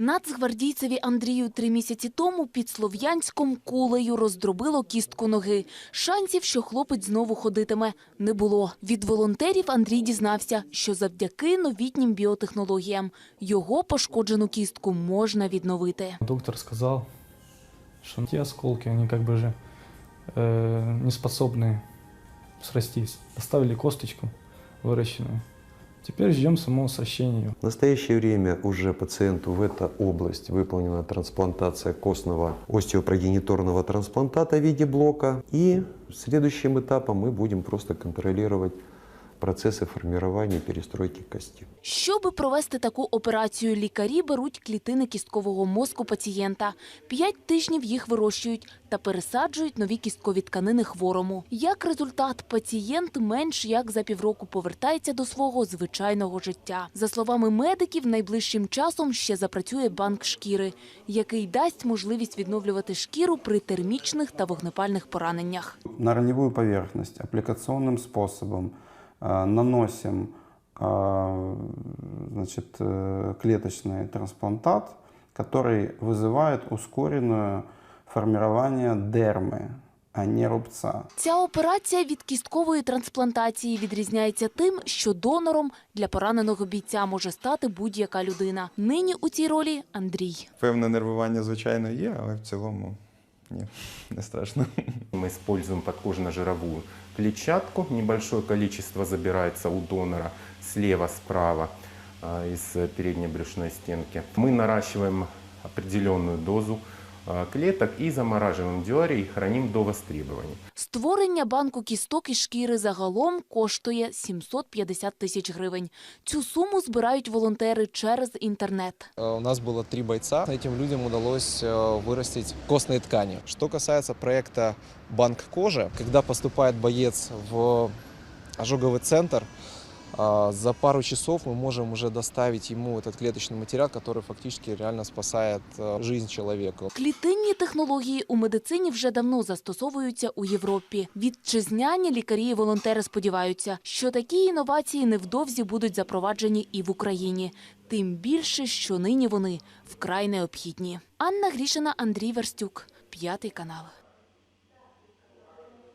Нацгвардійцеві Андрію три місяці тому під Слов'янськом кулею роздробило кістку ноги. Шансів, що хлопець знову ходитиме, не було. Від волонтерів Андрій дізнався, що завдяки новітнім біотехнологіям його пошкоджену кістку можна відновити. Доктор сказал, что те осколки, они как бы же э, не способны срастись. Поставили косточку выращенную. Теперь ждем самого сращения. В настоящее время уже пациенту в эта область выполнена трансплантация костного остеопрогениторного трансплантата в виде блока. И следующим этапом мы будем просто контролировать процессы формирования и перестройки кости. Щоби провести таку операцію, лікарі беруть клітини кісткового мозку пацієнта. П'ять тижнів їх вирощують та пересаджують нові кісткові тканини хворому. Як результат, пацієнт менш як за півроку повертається до свого звичайного життя. За словами медиків, найближчим часом ще запрацює банк шкіри, який дасть можливість відновлювати шкіру при термічних та вогнепальних пораненнях. на раневую поверхность аппликационным способом э, наносим э, значит, э, клеточный трансплантат, который вызывает ускоренное формирование дермы, а не рубца. Ця операція від кісткової трансплантації відрізняється тим, що донором для пораненого бійця може стати будь-яка людина. Нині у цій ролі Андрій. Певне нервування, звичайно, є, але в цілому ні, не страшно. Мы используем подкожно-жировую клетчатку. Небольшое количество забирается у донора слева, справа из передней брюшной стенки. Мы наращиваем определенную дозу клеток и замораживаем диорий и храним до востребования. Створення банку кісток і шкіри загалом коштує 750 тисяч гривень. Цю суму збирають волонтери через інтернет. Э, У нас было три бойца. Этим людям удалось э, вырастить костные ткани. Что касается проекта «Банк кожи», когда поступает боец в ожоговый центр, э, за пару часов мы можем уже доставить ему этот клеточный материал, который фактически реально спасает э, жизнь человека. Клітинні технології у медицині вже давно застосовуються у Європі. Вітчизняні лікарі і волонтери сподіваються, що такі інновації невдовзі будуть запроваджені і в Україні. Тим більше, що нині вони вкрай необхідні. Анна Грішина, Андрій Верстюк, п'ятий канал.